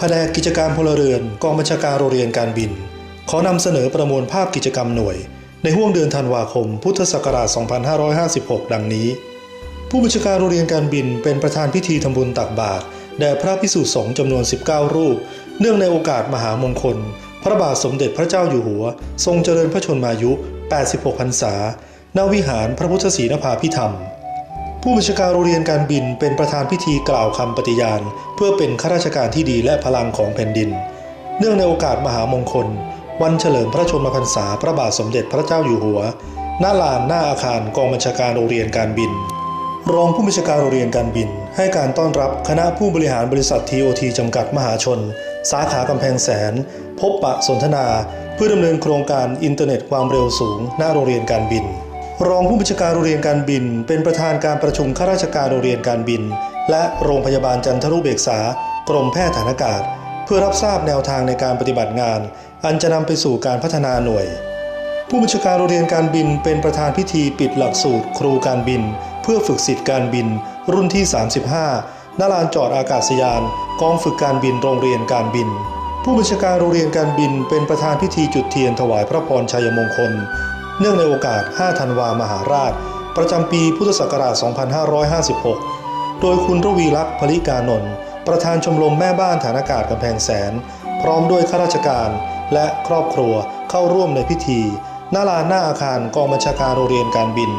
แผนกกิจการพลเรือนกองบัญชาการโรงเรียนการบิน ขอนำเสนอประมวลภาพกิจกรรมหน่วย ในห่วงเดือนธันวาคม พุทธศักราช 2556 ดังนี้ ผู้บัญชาการโรงเรียนการบินเป็นประธานพิธีทำบุญตักบาตรแด่พระพิสุสงฆ์จำนวน 19 รูป เนื่องในโอกาสมหามงคล พระบาทสมเด็จพระเจ้าอยู่หัว ทรงเจริญพระชนมายุ 86 พรรษาณวิหารพระพุทธศรีนภาพิธรรม ผู้บัญชาการโรงเรียนการบินเป็นประธานพิธีกล่าวคำปฏิญาณ เพื่อเป็นข้าราชการที่ดีและพลังของแผ่นดิน เนื่องในโอกาสมหามงคล วันเฉลิมพระชนมพรรษาพระบาทสมเด็จพระเจ้าอยู่หัว หน้าลานหน้าอาคารกองบัญชาการโรงเรียนการบิน รองผู้บัญชาการโรงเรียนการบิน ให้การต้อนรับคณะผู้บริหารบริษัท TOT จำกัดมหาชน สาขากำแพงแสน พบปะสนทนา เพื่อดำเนินโครงการอินเทอร์เน็ตความเร็วสูง หน้าโรงเรียนการบิน รองผู้บัญชาการโรงเรียนการบิน เป็นประธานการประชุมข้าราชการโรงเรียนการบิน และโรงพยาบาลจันทรุเบกษากรมแพทย์ฐานอากาศ เพื่อรับทราบแนวทางในการปฏิบัติงาน อันจะนำไปสู่การพัฒนาหน่วย ผู้บัญชาการโรงเรียนการบิน เป็นประธานพิธีปิดหลักสูตร ครูการบิน เพื่อฝึกสิทธิการบิน รุ่นที่ 35ณลานจอดอากาศยาน กองฝึกการบินโรงเรียนการบินผู้บัญชาการโรงเรียนการบินเป็นประธานพิธีจุดเทียนถวายพระพรชัยมงคล เนื่องในโอกาส 5 ธันวามหาราช ประจำปีพุทธศักราช 2556 โดยคุณระวีลักษณ์พลิกานนท์ประธานชมรมแม่บ้านฐานอากาศกำแพงแสน พร้อมด้วยข้าราชการและครอบครัวเข้าร่วมในพิธีหน้าลานหน้าอาคารกองบัญชาการโรงเรียนการบิน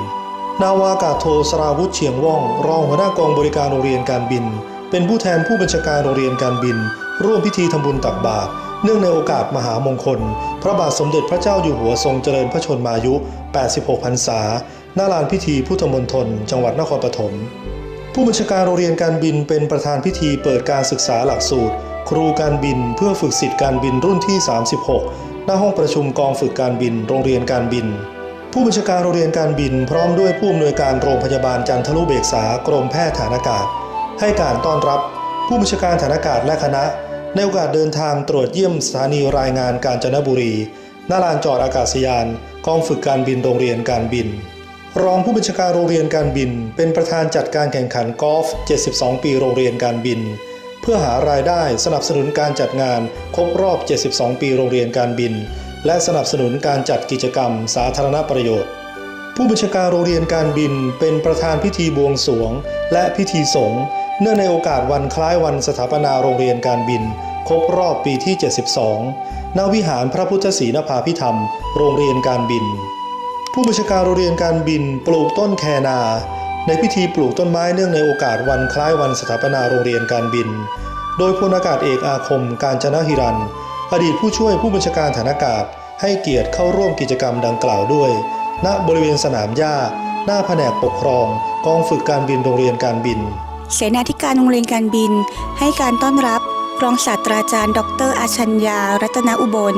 นาวากาศโทสราวุฒิเชียงว่อง รองหัวหน้ากองบริการโรงเรียนการบิน เป็นผู้แทนผู้บัญชาการโรงเรียนการบิน ร่วมพิธีทำบุญตักบาตร เนื่องในโอกาสมหามงคล พระบาทสมเด็จพระเจ้าอยู่หัวทรงเจริญพระชนมายุ 86 พรรษา หน้าลานพิธีพุทธมณฑล จังหวัดนครปฐม ผู้บัญชาการโรงเรียนการบินเป็นประธานพิธีเปิดการศึกษาหลักสูตร ครูการบินเพื่อฝึกสิทธิการบินรุ่นที่ 36 หน้าห้องประชุมกองฝึกการบิน โรงเรียนการบิน ผู้บัญชาการโรงเรียนการบิน พร้อมด้วยผู้อำนวยการโรงพยาบาลจันทรุเบกษากรมแพทย์ฐานอากาศ ให้การต้อนรับ ผู้บัญชาการฐานอากาศและคณะ ในโอกาสเดินทางตรวจเยี่ยมสถานีรายงานกาญจนบุรี หน้าลานจอดอากาศยานกองฝึกการบินโรงเรียนการบิน รองผู้บัญชาการโรงเรียนการบิน เป็นประธานจัดการแข่งขันกอล์ฟ 72 ปีโรงเรียนการบิน เพื่อหารายได้สนับสนุนการจัดงานครบรอบ 72 ปีโรงเรียนการบิน และสนับสนุนการจัดกิจกรรมสาธารณประโยชน์ผู้บัญชาการโรงเรียนการบินเป็นประธานพิธีบวงสรวง และพิธีสงฆ์ เนื่องในโอกาสวันคล้ายวันสถาปนาโรงเรียนการบิน ครบรอบปีที่ 72 ณ วิหารพระพุทธศรีนภาพิธรรม โรงเรียนการบิน ผู้บัญชาการโรงเรียนการบินปลูกต้นแคนา ในพิธีปลูกต้นไม้เนื่องในโอกาสวันคล้ายวันสถาปนาโรงเรียนการบิน โดยพลอากาศเอกอาคมการจนะฮิรัน อดีตผู้ช่วยผู้บัญชาการฐานอากาศ ให้เกียรติเข้าร่วมกิจกรรมดังกล่าวด้วย ณ บริเวณสนามหญ้า หน้าแผนกปกครอง กองฝึกการบินโรงเรียนการบิน เสนาธิการโรงเรียนการบิน ให้การต้อนรับรองศาสตราจารย์ ดร อาชัญญา รัตนอุบล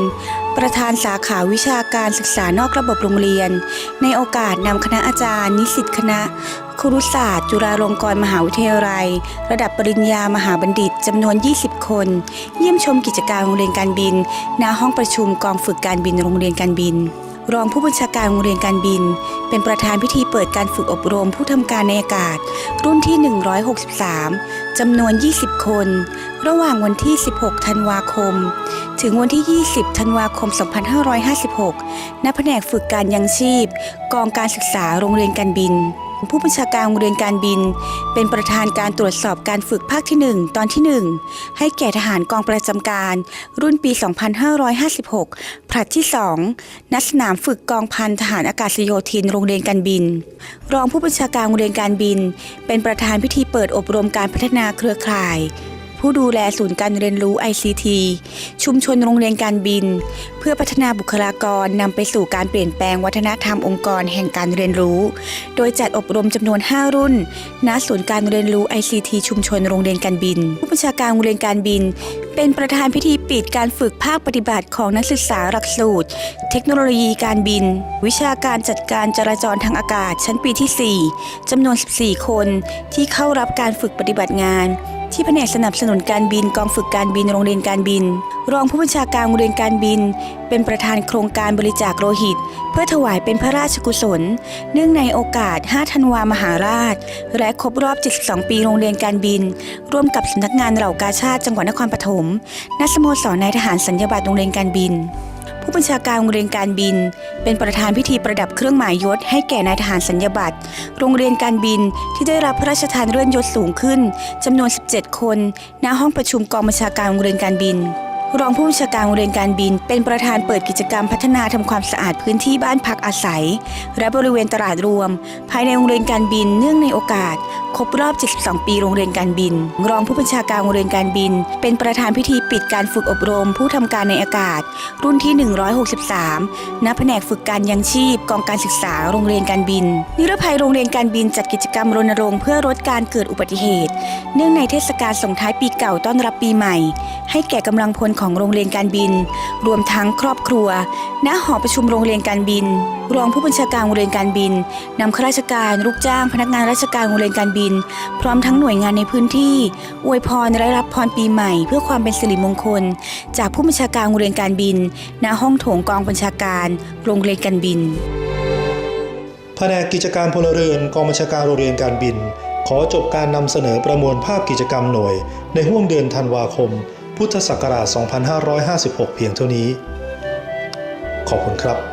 ประธานสาขาวิชาการศึกษานอกระบบโรงเรียน ในโอกาสนำคณะอาจารย์ นิสิตคณะครุศาสตร์ จุฬาลงกรณ์มหาวิทยาลัย ระดับปริญญามหาบัณฑิตจำนวน 20 คน เยี่ยมชมกิจการโรงเรียนการบินณห้องประชุมกองฝึกการบินโรงเรียนการบิน รองผู้บัญชาการโรงเรียนการบิน เป็นประธานพิธีเปิดการฝึกอบรมผู้ทำการในอากาศ รุ่นที่ 163 จำนวน 20 คน ระหว่างวันที่ 16 ธันวาคม ถึงวันที่ 20 ธันวาคม 2556 ณ แผนกฝึกการยังชีพ กองการศึกษาโรงเรียนการบิน ผู้บัญชาการโรงเรียนการบิน เป็นประธานการตรวจสอบการฝึกภาคที่ 1 ตอนที่ 1 ให้แก่ทหารกองประจำการ รุ่นปี 2556 ผลัดที่ 2 ณ สนามฝึกกองพันทหารอากาศโยธินโรงเรียนการบิน รองผู้บัญชาการโรงเรียนการบิน เป็นประธานพิธีเปิดอบรมการพัฒนาเครือข่าย ผู้ดูแลศูนย์การเรียนรู้ ICT ชุมชนโรงเรียนการบิน เพื่อพัฒนาบุคลากรนำไปสู่การเปลี่ยนแปลงวัฒนธรรมองค์กรแห่งการเรียนรู้ โดยจัดอบรมจำนวน 5 รุ่น ณ ศูนย์การเรียนรู้ ICT ชุมชนโรงเรียนการบิน ผู้บัญชาการโรงเรียนการบิน เป็นประธานพิธีปิดการฝึกภาคปฏิบัติของนักศึกษาหลักสูตร เทคโนโลยีการบิน วิชาการจัดการจราจรทางอากาศชั้นปีที่ 4จำนวน 14 คนที่เข้ารับการฝึกปฏิบัติงาน ที่แผนกสนับสนุนการบินกองฝึกการบินโรงเรียนการบิน รองผู้บัญชาการโรงเรียนการบิน เป็นประธานโครงการบริจาคโลหิต เพื่อถวายเป็นพระราชกุศล เนื่องในโอกาส 5 ธันวามหาราช และครบรอบ 72 ปีโรงเรียนการบิน ร่วมกับสำนักงานเหล่ากาชาติจังหวัดนครปฐมณสโมสรนายทหารสัญญาบัตรโรงเรียนการบิน ผู้บัญชาการโรงเรียนการบิน เป็นประธานพิธีประดับเครื่องหมายยศให้แก่นายทหารสัญญาบัตร โรงเรียนการบินที่ได้รับพระราชทานเลื่อนยศสูงขึ้นจำนวน 17 คน ณ ห้องประชุมกองบัญชาการโรงเรียนการบิน รองผู้บัญชาการโรงเรียนการบิน เป็นประธานเปิดกิจกรรมพัฒนาทำความสะอาดพื้นที่บ้านพักอาศัย และบริเวณตลาดรวม ภายในโรงเรียนการบินเนื่องในโอกาส ครบรอบ 72 ปีโรงเรียนการบิน รองผู้บัญชาการโรงเรียนการบิน เป็นประธานพิธีปิดการฝึกอบรม ผู้ทำการในอากาศ รุ่นที่ 163 ณ แผนกฝึกการยังชีพกองการศึกษาโรงเรียนการบิน นิรภัยโรงเรียนการบินจัดกิจกรรมรณรงค์เพื่อลดการเกิดอุบัติเหตุ เนื่องในเทศกาลส่งท้ายปีเก่าต้อนรับปีใหม่ ให้แก่กำลังพลของโรงเรียนการบิน รวมทั้งครอบครัว ณ หอประชุมโรงเรียนการบิน รองผู้บัญชาการโรงเรียนการบินนำข้าราชการลูกจ้าง พนักงานราชการโรงเรียนการบิน พร้อมทั้งหน่วยงานในพื้นที่ อวยพรและรับพรปีใหม่ เพื่อความเป็นสิริมงคล จากผู้บัญชาการโรงเรียนการบิน ณ ห้องโถงกองบัญชาการ โรงเรียนการบินแผนกกิจการพลเรือนกองบัญชาการโรงเรียนการบิน ขอจบการนำเสนอประมวลภาพกิจกรรมหน่วย ในห่วงเดือนธันวาคม พุทธศักราช 2556 เพียงเท่านี้ ขอบคุณครับ